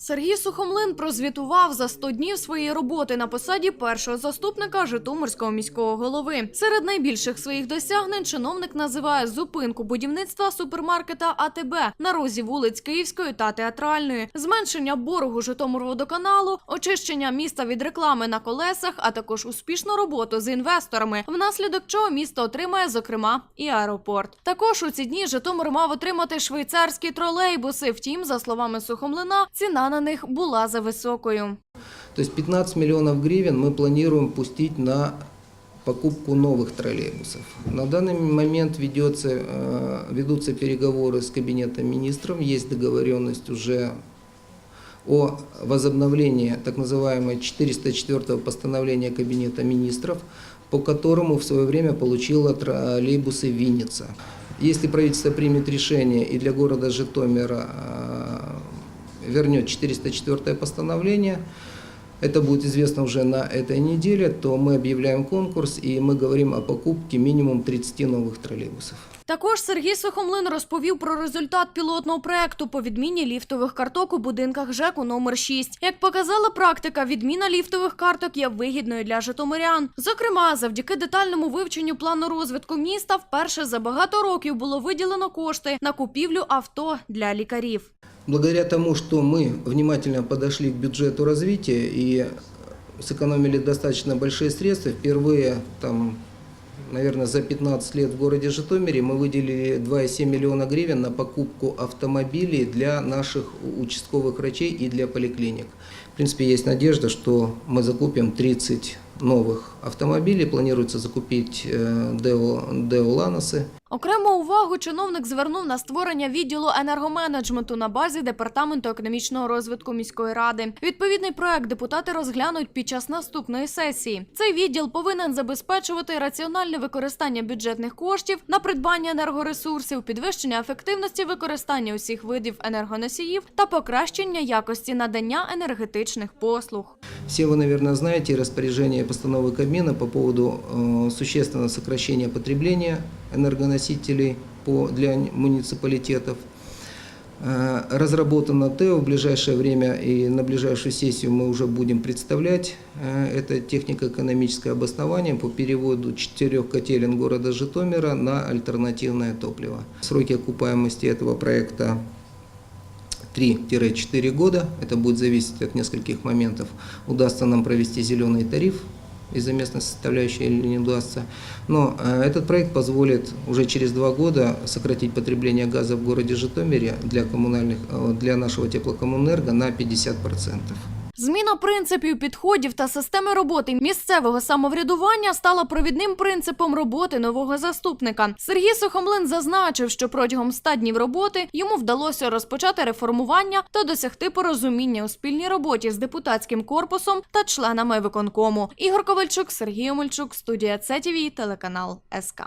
Сергій Сухомлин прозвітував за 100 днів своєї роботи на посаді першого заступника Житомирського міського голови. Серед найбільших своїх досягнень чиновник називає зупинку будівництва супермаркета АТБ на розі вулиць Київської та Театральної, зменшення боргу Житомирводоканалу, очищення міста від реклами на колесах, а також успішну роботу з інвесторами, внаслідок чого місто отримає, зокрема, і аеропорт. Також у ці дні Житомир мав отримати швейцарські тролейбуси. Втім, за словами Сухомлина, ціна на них була за високою. То есть 15 миллионов гривен мы планируем пустить на покупку новых троллейбусов. На данный момент ведется, э, ведутся переговоры с кабинетом министров, есть договоренность уже о возобновлении так называемой 404 постановления Кабинета министров, по которому в свое время получила троллейбусы Винница. Если правительство примет решение и для города Житомира э, вернет 404 постановление, это будет известно уже на этой неделе, то мы объявляем конкурс и мы говорим о покупке минимум 30 новых троллейбусов. Також Сергій Сухомлин розповів про результат пілотного проекту по відміні ліфтових карток у будинках ЖЕКу номер 6. Як показала практика, відміна ліфтових карток є вигідною для житомирян. Зокрема, завдяки детальному вивченню плану розвитку міста вперше за багато років було виділено кошти на купівлю авто для лікарів. Благодаря тому, что мы внимательно подошли к бюджету развития и сэкономили достаточно большие средства, впервые там, наверное, за 15 лет в городе Житомире мы выделили 2,7 миллиона гривен на покупку автомобилей для наших участковых врачей и для поликлиник. В принципе, есть надежда, что мы закупим 30 новых автомобилей. Планируется закупить э, Део, Део Ланосы. Окрему увагу чиновник звернув на створення відділу енергоменеджменту на базі департаменту економічного розвитку міської ради. Відповідний проект депутати розглянуть під час наступної сесії. Цей відділ повинен забезпечувати раціональне використання бюджетних коштів на придбання енергоресурсів, підвищення ефективності використання усіх видів енергоносіїв та покращення якості надання енергетичних послуг. Все вы, наверное, знаете распоряжение постановы Кабмина по поводу э, существенного сокращения потребления энергоносителей по, для муниципалитетов. Э, разработано ТЭО в ближайшее время и на ближайшую сессию мы уже будем представлять э, это технико-экономическое обоснование по переводу четырех котелен города Житомира на альтернативное топливо. Сроки окупаемости этого проекта 3-4 года. Это будет зависеть от нескольких моментов. Удастся нам провести зеленый тариф из-за местной составляющей или не удастся. Но э, этот проект позволит уже через два года сократить потребление газа в городе Житомире для, коммунальных, э, для нашего теплокоммунэнерго на 50%. Зміна принципів, підходів та системи роботи місцевого самоврядування стала провідним принципом роботи нового заступника. Сергій Сухомлин зазначив, що протягом 100 днів роботи йому вдалося розпочати реформування та досягти порозуміння у спільній роботі з депутатським корпусом та членами виконкому. Ігор Ковальчук, Сергій Омельчук, студія ЦТВ, телеканал СК.